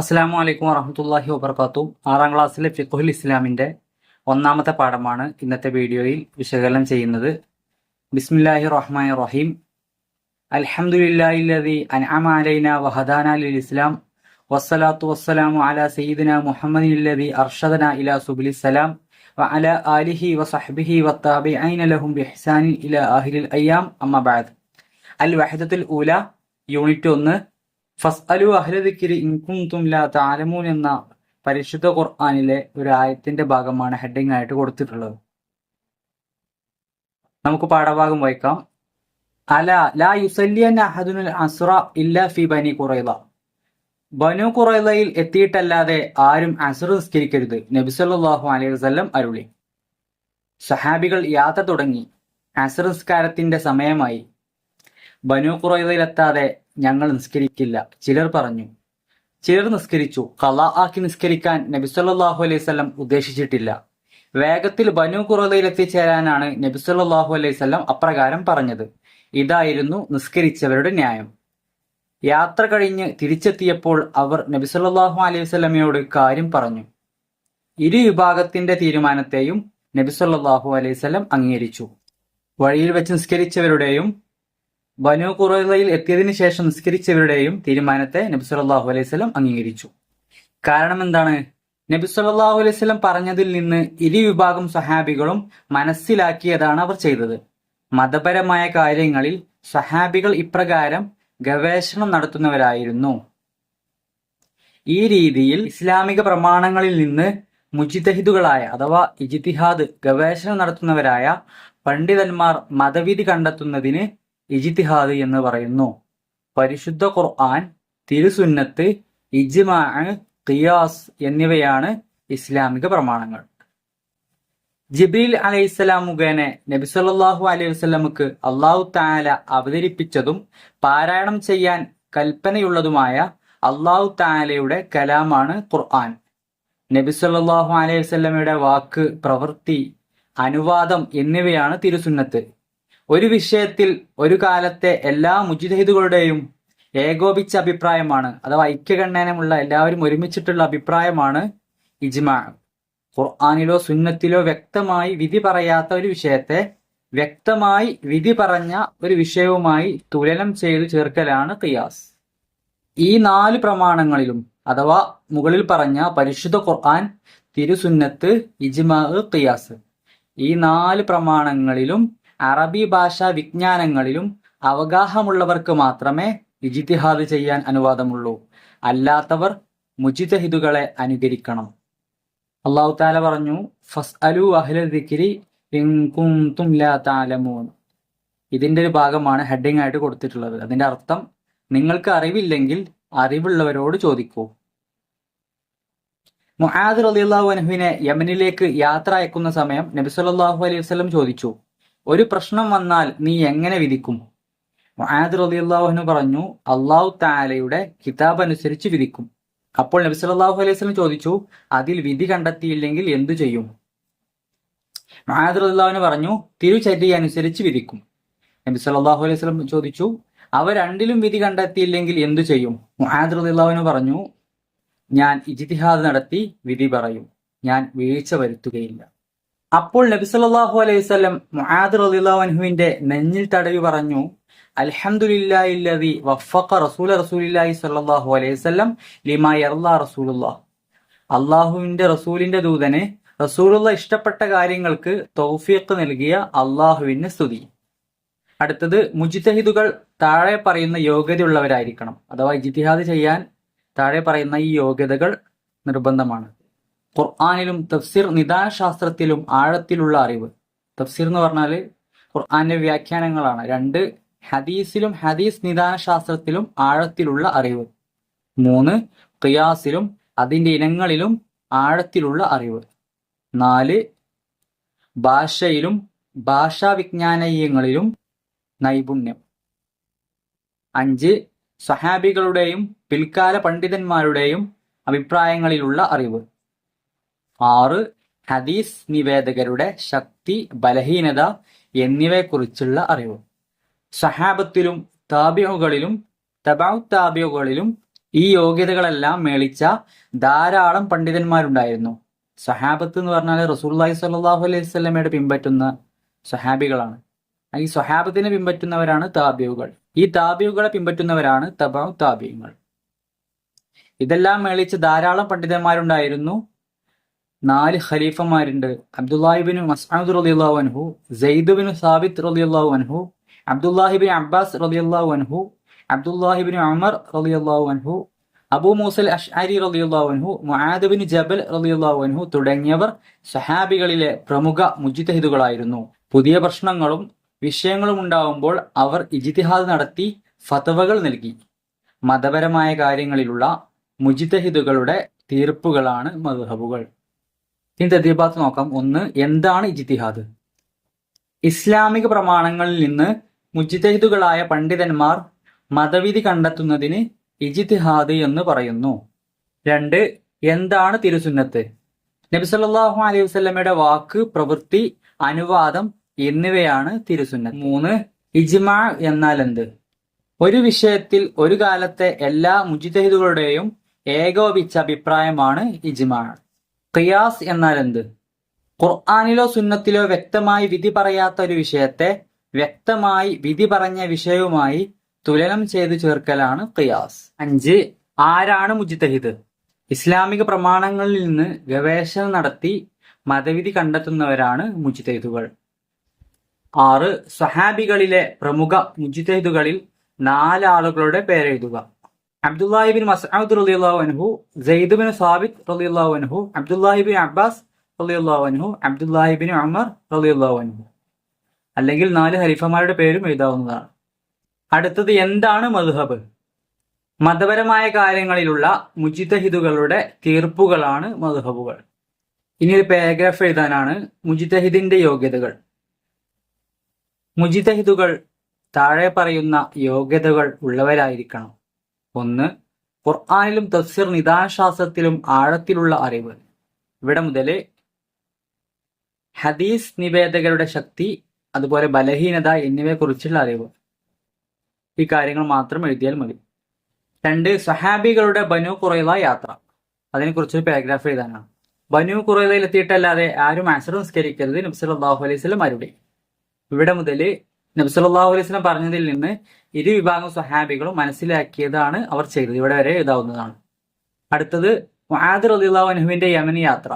അസ്സാം വലൈക്കും വറഹമത്തല്ലാഹി വബർക്കാത്തു ആറാം ക്ലാസ്സിലെ ഫിഖുൽ ഇസ്ലാമിന്റെ ഒന്നാമത്തെ പാഠമാണ് ഇന്നത്തെ വീഡിയോയിൽ വിശകലനം ചെയ്യുന്നത്. ബിസ്മില്ലാഹി റഹ്മാൻ റഹീം. അലഹമുല്ലാഹി അൻഅമ വഹദാന ലിൽ ഇസ്ലാം വസ്സലാത്തു വസ്സലാമു അലാ സയ്യിദിന മുഹമ്മദിനില്ലദി അർഷദന ഇലാ സുബിലി സലാം. വഅല ആലിഹി വസഹ്ബിഹി വത്താബിഈന ലഹും ബിഹ്സാനിൻ ഇലാ അഹിലിൽ അയ്യാം. അമ്മബാദ് അൽ വഹദത്തുൽ ഊല യൂണിറ്റ് ഒന്ന് ഫസ്അലു അഹ്ലദിക്കിരി ഇൻകുന്തും ലാ താലമൂൻ എന്ന പരിശുദ്ധ ഖുർആാനിലെ ഒരു ആയത്തിന്റെ ഭാഗമാണ് ഹെഡിങ് ആയിട്ട് കൊടുത്തിട്ടുള്ളത്. നമുക്ക് പാഠഭാഗം വായിക്കാം. അല ലാ യുസല്യൻ അഹദുനുൽ അസ്ര ഇല്ല ഫി ബനി ഖുറൈള ബനു ഖുറൈളയിൽ എത്തിയിട്ടല്ലാതെ ആരും അസുർ നിസ്കരിക്കരുത്. നബിസല്ലാഹു അലൈഹി വസല്ലം അരുളി. സഹാബികൾ യാത്ര തുടങ്ങി. അസുർ നിസ്കാരത്തിന്റെ സമയമായി. ബനു കുറയതയിലെത്താതെ ഞങ്ങൾ നിസ്കരിക്കില്ല. ചിലർ പറഞ്ഞു ചിലർ നിസ്കരിച്ചു. കള ആക്കി നിസ്കരിക്കാൻ നബി സല്ലല്ലാഹു അലൈഹി വസല്ലം ഉദ്ദേശിച്ചിട്ടില്ല. വേഗത്തിൽ ബനു കുറയതയിലെത്തിച്ചേരാനാണ് നബി സല്ലല്ലാഹു അലൈഹി വസല്ലം അപ്രകാരം പറഞ്ഞത്. ഇതായിരുന്നു നിസ്കരിച്ചവരുടെ ന്യായം. യാത്ര കഴിഞ്ഞ് തിരിച്ചെത്തിയപ്പോൾ അവർ നബി സല്ലല്ലാഹു അലൈഹി വസല്ലമയോട് കാര്യം പറഞ്ഞു. ഇരു വിഭാഗത്തിന്റെ തീരുമാനത്തെയും നബി സല്ലല്ലാഹു അലൈഹി വസല്ലം അംഗീകരിച്ചു. വഴിയിൽ വെച്ച് നിസ്കരിച്ചവരുടെയും ബനു കുറയിൽ എത്തിയതിനു ശേഷം നിസ്കരിച്ചവരുടെയും തീരുമാനത്തെ നബി സല്ലല്ലാഹു അലൈഹി വസല്ലം അംഗീകരിച്ചു. കാരണം എന്താണ്? നബി സല്ലാഹു അലൈഹി വസല്ലം പറഞ്ഞതിൽ നിന്ന് ഇരു വിഭാഗം സഹാബികളും മനസ്സിലാക്കിയതാണ് അവർ ചെയ്തത്. മതപരമായ കാര്യങ്ങളിൽ സഹാബികൾ ഇപ്രകാരം ഗവേഷണം നടത്തുന്നവരായിരുന്നു. ഈ രീതിയിൽ ഇസ്ലാമിക പ്രമാണങ്ങളിൽ നിന്ന് മുജിതഹിദുകളായ അഥവാ ഇജിത്തിഹാദ് ഗവേഷണം നടത്തുന്നവരായ പണ്ഡിതന്മാർ മതവിധി കണ്ടെത്തുന്നതിന് ഇജിത്തിഹാദ് എന്ന് പറയുന്നു. പരിശുദ്ധ ഖുർആൻ തിരുസുന്നത്ത് ഇജ്മാ ഖിയാസ് എന്നിവയാണ് ഇസ്ലാമിക പ്രമാണങ്ങൾ. ജിബ്രീൽ അലൈഹിസ്സലാം മുഖേന നബി സല്ലല്ലാഹു അലൈഹി വസ്ലമുക്ക് അള്ളാഹു താല അവതരിപ്പിച്ചതും പാരായണം ചെയ്യാൻ കൽപ്പനയുള്ളതുമായ അള്ളാഹു താലയുടെ കലാമാണ് ഖുർആൻ. നബി സല്ലല്ലാഹു അലൈഹി വസല്ലമയുടെ വാക്ക് പ്രവൃത്തി അനുവാദം എന്നിവയാണ് തിരുസുന്നത്ത്. ഒരു വിഷയത്തിൽ ഒരു കാലത്തെ എല്ലാ മുജിദഹിദുകളുടെയും ഏകോപിച്ച അഭിപ്രായമാണ് അഥവാ ഐക്യകണ്ഠനമുള്ള എല്ലാവരും ഒരുമിച്ചിട്ടുള്ള അഭിപ്രായമാണ് ഇജ്മാ. ഖുർആാനിലോ സുന്നത്തിലോ വ്യക്തമായി വിധി പറയാത്ത ഒരു വിഷയത്തെ വ്യക്തമായി വിധി പറഞ്ഞ ഒരു വിഷയവുമായി തുലനം ചെയ്തു ചേർക്കലാണ് ഖിയാസ്. ഈ നാല് പ്രമാണങ്ങളിലും അഥവാ മുകളിൽ പറഞ്ഞ പരിശുദ്ധ ഖുർആൻ തിരുസുന്നത്ത് ഇജ്മാ ഖിയാസ്. ഈ നാല് പ്രമാണങ്ങളിലും അറബി ഭാഷാ വിജ്ഞാനങ്ങളിലും അവഗാഹമുള്ളവർക്ക് മാത്രമേ ഇജിത്തിഹാദ് ചെയ്യാൻ അനുവാദമുള്ളൂ. അല്ലാത്തവർ മുജിതഹിദുകളെ അനുകരിക്കണം. അള്ളാഹു താല പറഞ്ഞു ഫസ് അലു അഹ്ലിക്കിരി ഇതിന്റെ ഒരു ഭാഗമാണ് ഹെഡിങ് ആയിട്ട് കൊടുത്തിട്ടുള്ളത്. അതിന്റെ അർത്ഥം നിങ്ങൾക്ക് അറിവില്ലെങ്കിൽ അറിവുള്ളവരോട് ചോദിക്കൂ. മുഹാദ് അള്ളാഹു അൻഹുവിനെ യമനിലേക്ക് യാത്ര അയക്കുന്ന സമയം നബി സല്ലല്ലാഹു അലൈഹി വസല്ലം ചോദിച്ചു. ഒരു പ്രശ്നം വന്നാൽ നീ എങ്ങനെ വിധിക്കും? മുആദ് റളിയല്ലാഹു അൻഹു പറഞ്ഞു അള്ളാഹു താലയുടെ കിതാബ് അനുസരിച്ച് വിധിക്കും. അപ്പോൾ നബി സല്ലല്ലാഹു അലൈഹി സ്വലം ചോദിച്ചു അതിൽ വിധി കണ്ടെത്തിയില്ലെങ്കിൽ എന്തു ചെയ്യും? റളിയല്ലാഹു അൻഹു പറഞ്ഞു തിരുചര്യ അനുസരിച്ച് വിധിക്കും. നബി സല്ലല്ലാഹു അലൈഹി സ്വലം ചോദിച്ചു അവ രണ്ടിലും വിധി കണ്ടെത്തിയില്ലെങ്കിൽ എന്തു ചെയ്യും? റളിയല്ലാഹു അൻഹു പറഞ്ഞു ഞാൻ ഇജിതിഹാദ് നടത്തി വിധി പറയും. ഞാൻ വീഴ്ച വരുത്തുകയില്ല. അപ്പോൾ നബി സല്ലാഹു അലൈഹി വസല്ലം മുഹാദ് റളിയല്ലാഹു അൻഹുവിന്റെ നെഞ്ഞിൽ തടവി പറഞ്ഞു അൽഹംദുലില്ലാഹില്ലദി വഫഖ റസൂല റസൂലില്ലാഹി സ്വല്ലല്ലാഹു അലൈഹി വസല്ലം ലിമാ യർലാ റസൂലുള്ളാഹ്. അള്ളാഹുവിന്റെ റസൂലിന്റെ ദൂതന് റസൂലുള്ള ഇഷ്ടപ്പെട്ട കാര്യങ്ങൾക്ക് തൗഫീഖ് നൽകിയ അള്ളാഹുവിന് സ്തുതി. അടുത്തത് മുജിതഹിദുകൾ താഴെ പറയുന്ന യോഗ്യതയുള്ളവരായിരിക്കണം. അഥവാ ജിതിഹാദ് ചെയ്യാൻ താഴെ പറയുന്ന ഈ യോഗ്യതകൾ നിർബന്ധമാണ്. ഖുർആാനിലും തഫ്സീർ നിദാന ശാസ്ത്രത്തിലും ആഴത്തിലുള്ള അറിവ്. തഫ്സീർ എന്ന് പറഞ്ഞാൽ ഖുർആാന്റെ വ്യാഖ്യാനങ്ങളാണ്. രണ്ട് ഹദീസിലും ഹദീസ് നിദാനശാസ്ത്രത്തിലും ആഴത്തിലുള്ള അറിവ്. മൂന്ന് ഖിയാസിലും അതിന്റെ ഇനങ്ങളിലും ആഴത്തിലുള്ള അറിവ്. നാല് ഭാഷയിലും ഭാഷാ വിജ്ഞാനീയങ്ങളിലും നൈപുണ്യം. അഞ്ച് സഹാബികളുടെയും പിൽക്കാല പണ്ഡിതന്മാരുടെയും അഭിപ്രായങ്ങളിലുള്ള അറിവ്. ആറ് ഹദീസ് നിവേദകരുടെ ശക്തി ബലഹീനത എന്നിവയെക്കുറിച്ചുള്ള അറിവ്. സഹാബത്തിലും താബിയുകളിലും തബാ താബിയുകളിലും ഈ യോഗ്യതകളെല്ലാം മേളിച്ച ധാരാളം പണ്ഡിതന്മാരുണ്ടായിരുന്നു. സഹാബത്ത് എന്ന് പറഞ്ഞാൽ റസൂല്ലാഹി സ്വല്ലല്ലാഹു അലൈഹി സ്വലമയുടെ പിൻപറ്റുന്ന സഹാബികളാണ്. ഈ സ്വഹാബത്തിനെ പിൻപറ്റുന്നവരാണ് താബിയുകൾ ഈ താബിയുകളെ പിൻപറ്റുന്നവരാണ് തബാ താബിയങ്ങൾ ഇതെല്ലാം മേളിച്ച് ധാരാളം പണ്ഡിതന്മാരുണ്ടായിരുന്നു. നാല് ഖലീഫമാരുണ്ട്. അബ്ദുല്ലാഹിബിന് മസ്ആദ് റളിയല്ലാഹു അൻഹു സെയ്ദ് സാബിത്ത് റളിയല്ലാഹു അൻഹു അബ്ദുല്ലാഹിബിൻ അബ്ബാസ് റളിയല്ലാഹു അൻഹു അബ്ദുല്ലാഹിബിൻ അമർ റളിയല്ലാഹു അൻഹു അബൂ മൂസൽ അഷ്അരി റളിയല്ലാഹു അൻഹു മുഹാദുബിൻ ജബൽ റളിയല്ലാഹു അൻഹു തുടങ്ങിയവർ സഹാബികളിലെ പ്രമുഖ മുജിതഹിദുകളായിരുന്നു. പുതിയ പ്രശ്നങ്ങളും വിഷയങ്ങളും ഉണ്ടാവുമ്പോൾ അവർ ഇജിത്തിഹാദ് നടത്തി ഫതവകൾ നൽകി. മതപരമായ കാര്യങ്ങളിലുള്ള മുജിതഹിദുകളുടെ തീർപ്പുകളാണ് മദ്ഹബുകൾ. ഇനി തദ്ദീബാത്ത് നോക്കാം. ഒന്ന് എന്താണ് ഇജിത്തിഹാദ് ഇസ്ലാമിക പ്രമാണങ്ങളിൽ നിന്ന് മുജിതഹിദുകളായ പണ്ഡിതന്മാർ മതവിധി കണ്ടെത്തുന്നതിന് ഇജിത്തിഹാദ് എന്ന് പറയുന്നു. രണ്ട് എന്താണ് തിരുസുന്നത്ത്? നബി സല്ലല്ലാഹു അലൈഹി വസല്ലമയുടെ വാക്ക് പ്രവൃത്തി അനുവാദം എന്നിവയാണ് തിരുസുന്നത്ത്. മൂന്ന് ഇജ്മാ എന്നാൽ എന്ത്? ഒരു വിഷയത്തിൽ ഒരു കാലത്തെ എല്ലാ മുജിതഹിദുകളുടെയും ഏകോപിച്ച അഭിപ്രായമാണ് ഇജ്മാ. ഖിയാസ് എന്നാൽ എന്ത് ഖുർആാനിലോ സുന്നത്തിലോ വ്യക്തമായി വിധി പറയാത്ത ഒരു വിഷയത്തെ വ്യക്തമായി വിധി പറഞ്ഞ വിഷയവുമായി തുലനം ചെയ്തു ചേർക്കലാണ് ഖിയാസ്. അഞ്ച് ആരാണ് മുജിത്തഹിദ് ഇസ്ലാമിക പ്രമാണങ്ങളിൽ നിന്ന് ഗവേഷണം നടത്തി മതവിധി കണ്ടെത്തുന്നവരാണ് മുജിത്തഹിദുകൾ ആറ് സഹാബികളിലെ പ്രമുഖ മുജിത്തഹിദുകളിൽ നാലാളുകളുടെ പേരെഴുതുക. അബ്ദുല്ലാഹിബിൻ മസൂദ് റളിയല്ലാഹു അൻഹു ജയ്ദുബിൻ സാബിത് സാബിത്ത് റളിയല്ലാഹു അൻഹു അബ്ദുല്ലാഹിബിൻ അബ്ബാസ് റളിയല്ലാഹു അൻഹു അബ്ദുല്ലാഹിബിൻ ഉമർ റളിയല്ലാഹു അൻഹു. അല്ലെങ്കിൽ നാല് ഹരിഫമാരുടെ പേരും എഴുതാവുന്നതാണ്. അടുത്തത് എന്താണ് മധുഹബ് മതപരമായ കാര്യങ്ങളിലുള്ള മുജിതഹിദുകളുടെ തീർപ്പുകളാണ് മധുഹബുകൾ ഇനി ഒരു പാരഗ്രാഫ് എഴുതാനാണ് മുജിതഹിദിന്റെ യോഗ്യതകൾ. മുജിതഹിദുകൾ താഴെ പറയുന്ന യോഗ്യതകൾ ഉള്ളവരായിരിക്കണം. ഒന്ന് ഖുർആാനിലും തഫ്സീർ നിദാശാസ്ത്രത്തിലും ആഴത്തിലുള്ള അറിവ്. ഇവിടെ മുതൽ ഹദീസ് നിവേദകരുടെ ശക്തി അതുപോലെ ബലഹീനത എന്നിവയെക്കുറിച്ചുള്ള അറിവ്. ഈ കാര്യങ്ങൾ മാത്രം എഴുതിയാൽ മതി. രണ്ട് സഹാബികളുടെ ബനു കുറയില യാത്ര. അതിനെക്കുറിച്ചൊരു പാരഗ്രാഫ് എഴുതാനാണ്. ബനു കുറയിലയിൽ എത്തിയിട്ടല്ലാതെ ആരും ആൻസർ നിസ്കരിക്കരുത് നബ്സലാഹു അലൈഹി സ്വലം ആരുടെ ഇവിടെ മുതൽ നബ്സലാഹു സ്വലം പറഞ്ഞതിൽ നിന്ന് ഇരു വിഭാഗം സ്വഹാബികളും മനസ്സിലാക്കിയതാണ് അവർ ചെയ്തത്. ഇവിടെ വരെ എഴുതാവുന്നതാണ് അടുത്തത് മുഹാദ് റലിള്ളാഹു അനുഹുവിന്റെ യമനി യാത്ര.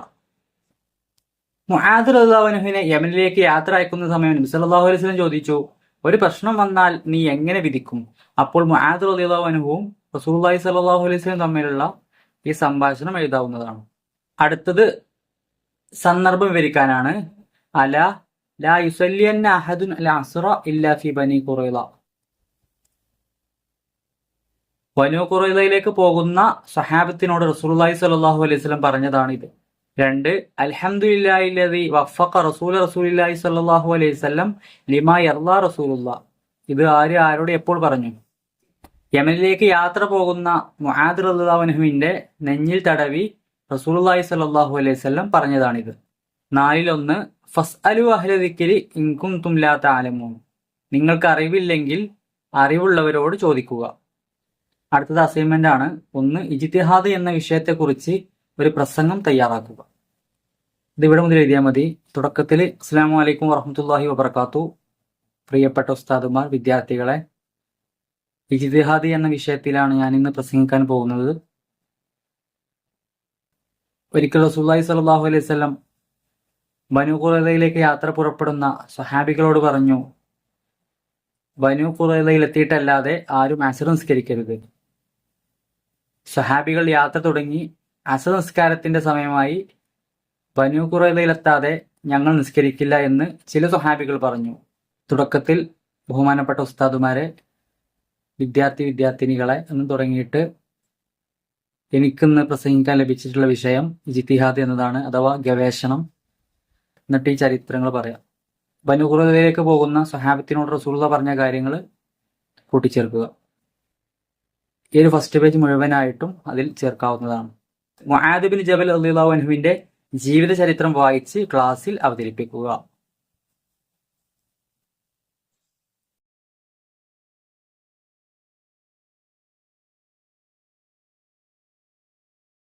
മുഹാദ് റലിള്ളാഹു അനുഹുവിനെ യമനിലേക്ക് യാത്ര അയക്കുന്ന സമയം നബി സല്ലല്ലാഹു അലൈഹി വസല്ലം ചോദിച്ചു ഒരു പ്രശ്നം വന്നാൽ നീ എങ്ങനെ വിധിക്കും? അപ്പോൾ മുഹാദ് റലിള്ളാഹു അനുഹുവും റസൂലുള്ളാഹി സ്വല്ലല്ലാഹു അലൈഹി വസല്ലം തമ്മിലുള്ള ഈ സംഭാഷണം എഴുതാവുന്നതാണ്. അടുത്തത് സന്ദർഭം വിവരിക്കാനാണ്. അല ലാ യുസല്ലിയന്ന അഹദുൻ അൽ അസ്റ ഇല്ലാ ഫി ബനി ഖുറൈള ബനു ഖുറൈളയിലേക്ക് പോകുന്ന സഹാബത്തിനോട് റസൂലുള്ളാഹി സ്വല്ലല്ലാഹു അലൈഹി വസല്ലം പറഞ്ഞതാണ് ഇത് രണ്ട് അൽഹംദുലില്ലാഹില്ലദി വഫഖ റസൂൽ റസൂലുള്ളാഹി സ്വല്ലല്ലാഹു അലൈഹി വസല്ലം ലിമാ യർളാ റസൂലുള്ളാഹ്. ഇത് ആര് ആരോട് എപ്പോൾ പറഞ്ഞു? യമനിലേക്ക് യാത്ര പോകുന്ന മുആദ് റളിയല്ലാഹുവിന്റെ നെഞ്ഞിൽ തടവി റസൂലുള്ളാഹി സ്വല്ലല്ലാഹു അലൈഹി വസല്ലം പറഞ്ഞതാണിത്. നാലിലൊന്ന് ഫസ് നിങ്ങൾക്ക് അറിവില്ലെങ്കിൽ അറിവുള്ളവരോട് ചോദിക്കുക. അടുത്തത് അസൈൻമെന്റ് ആണ് ഒന്ന് ഇജിത്തിഹാദ് എന്ന വിഷയത്തെക്കുറിച്ച് ഒരു പ്രസംഗം തയ്യാറാക്കുക. ഇത് ഇവിടെ മുതൽ എഴുതിയാൽ മതി. തുടക്കത്തിൽ അസ്സാം വലൈക്കും വറഹമത്തല്ലാഹി വബർക്കാത്തു പ്രിയപ്പെട്ട ഉസ്താദുമാർ വിദ്യാർത്ഥികളെ ഇജിത്തിഹാദ് എന്ന വിഷയത്തിലാണ് ഞാൻ ഇന്ന് പ്രസംഗിക്കാൻ പോകുന്നത്. ഒരിക്കൽ റസൂല്ലാഹി സ്വല്ലല്ലാഹു അലൈഹി വസല്ലം ബനു ഖുറൈലയിലേക്ക് യാത്ര പുറപ്പെടുന്ന സഹാബികളോട് പറഞ്ഞു ബനു ഖുറൈലയിൽ എത്തിയിട്ടല്ലാതെ ആരും അസർ നിസ്കരിക്കരുത്. സഹാബികൾ യാത്ര തുടങ്ങി. അസർ നിസ്കാരത്തിന്റെ സമയമായി ബനു കുറയിലെത്താതെ ഞങ്ങൾ നിസ്കരിക്കില്ല എന്ന് ചില സഹാബികൾ പറഞ്ഞു. തുടക്കത്തിൽ ബഹുമാനപ്പെട്ട ഉസ്താദുമാരെ വിദ്യാർത്ഥി വിദ്യാർത്ഥിനികളെ എന്ന് തുടങ്ങിയിട്ട് എനിക്കിന്ന് പ്രസംഗിക്കാൻ ലഭിച്ചിട്ടുള്ള വിഷയം ജിത്തിഹാദ് എന്നതാണ് അഥവാ ഗവേഷണം. എന്നിട്ട് ഈ ചരിത്രങ്ങൾ പറയാം. ബനുകുറയിലേക്ക് പോകുന്ന സഹാബത്തിനോട് റസൂള്ള പറഞ്ഞ കാര്യങ്ങൾ കൂട്ടിച്ചേർക്കുക. ഈ ഒരു ഫസ്റ്റ് പേജ് മുഴുവനായിട്ടും അതിൽ ചേർക്കാവുന്നതാണ്. മുആദ് ജബൽ അള്ളാഹു അൻഹുവിന്റെ ജീവിത ചരിത്രം വായിച്ച് ക്ലാസ്സിൽ അവതരിപ്പിക്കുക.